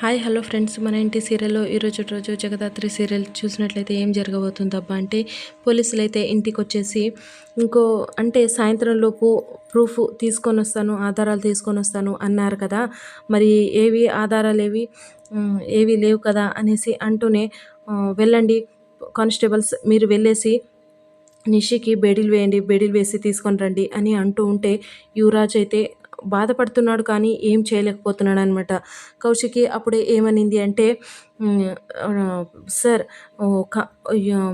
Hi hello friends. మన ఇంటి సీరియల్లో ఈరోజు రోజు జగదాత్రి సీరియల్ చూసినట్లయితే ఏం జరగబోతుందబ్బా అంటే పోలీసులు అయితే ఇంటికి వచ్చేసి ఇంకో అంటే సాయంత్రం లోపు ప్రూఫ్ తీసుకొని వస్తాను ఆధారాలు తీసుకొని వస్తాను అన్నారు కదా. మరి ఏవి ఆధారాలు ఏవి ఏవి లేవు కదా అనేసి అంటూనే వెళ్ళండి కానిస్టేబుల్స్ మీరు వెళ్ళేసి నిషికి బేడీలు వేయండి బేడీలు వేసి తీసుకొని రండి అని అంటూ ఉంటే యువరాజ్ అయితే బాధపడుతున్నాడు కానీ ఏం చేయలేకపోతున్నాడు అనమాట కౌశికి అప్పుడే ఏమనింది అంటే సార్ ఒక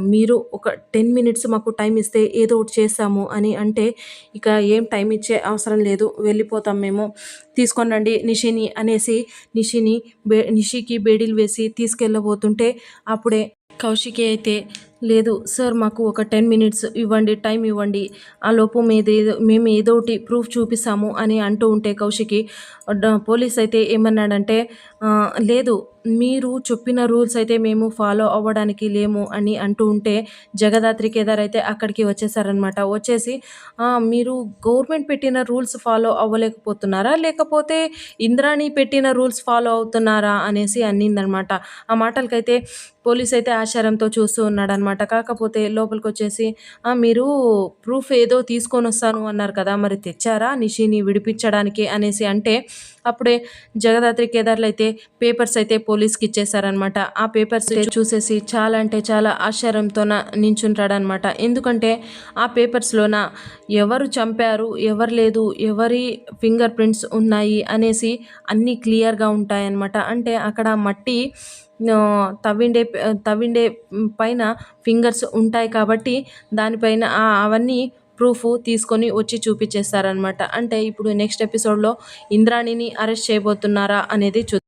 మీరు ఒక టెన్ మినిట్స్ మాకు టైం ఇస్తే ఏదో ఒకటి చేస్తాము అని అంటే ఇక ఏం టైం ఇచ్చే అవసరం లేదు వెళ్ళిపోతాం మేము తీసుకొని రండి నిషిని అనేసి నిషిని బే నిషికి బేడీలు వేసి తీసుకెళ్ళబోతుంటే అప్పుడే కౌశికి అయితే లేదు సార్ మాకు ఒక టెన్ మినిట్స్ ఇవ్వండి టైం ఇవ్వండి. ఆ లోపు మీద మేము ఏదో ఒకటి ప్రూఫ్ చూపిస్తాము అని అంటూ ఉంటే కౌశికి డ- పోలీస్ అయితే ఏమన్నాడంటే లేదు మీరు చెప్పిన రూల్స్ అయితే మేము ఫాలో అవ్వడానికి లేము అని అంటూ ఉంటే జగదాత్రి కేదార్ అయితే అక్కడికి వచ్చేసారనమాట వచ్చేసి మీరు గవర్నమెంట్ పెట్టిన రూల్స్ ఫాలో అవ్వలేకపోతున్నారా? లేకపోతే ఇంద్రాణి పెట్టిన రూల్స్ ఫాలో అవుతున్నారా? అనేసి అన్నిందనమాట ఆ మాటలకైతే పోలీస్ అయితే ఆశ్చర్యంతో చూస్తూ ఉన్నాడనమాట కాకపోతే లోపలికి వచ్చేసి మీరు ప్రూఫ్ ఏదో తీసుకొని వస్తాను అన్నారు కదా మరి తెచ్చారా? నిషిని విడిపించడానికి అనేసి అంటే అప్పుడే జగదాత్రి కేదార్లు అయితే పేపర్స్ అయితే పోలీస్కి ఇచ్చేసారనమాట ఆ పేపర్స్ చూసేసి చాలా అంటే చాలా ఆశ్చర్యంతోన నించుంటాడనమాట ఎందుకంటే ఆ పేపర్స్లోన ఎవరు చంపారు ఎవరు లేదు ఎవరి ఫింగర్ ప్రింట్స్ ఉన్నాయి అనేసి అన్నీ క్లియర్గా ఉంటాయన్నమాట. అంటే అక్కడ మట్టి తవ్విండే తవ్విండే పైన ఫింగర్స్ ఉంటాయి కాబట్టి దానిపైన అవన్నీ ప్రూఫ్ తీసుకొని వచ్చి చూపించేస్తారనమాట అంటే ఇప్పుడు నెక్స్ట్ ఎపిసోడ్లో ఇంద్రాణిని అరెస్ట్ చేయబోతున్నారా అనేది చూ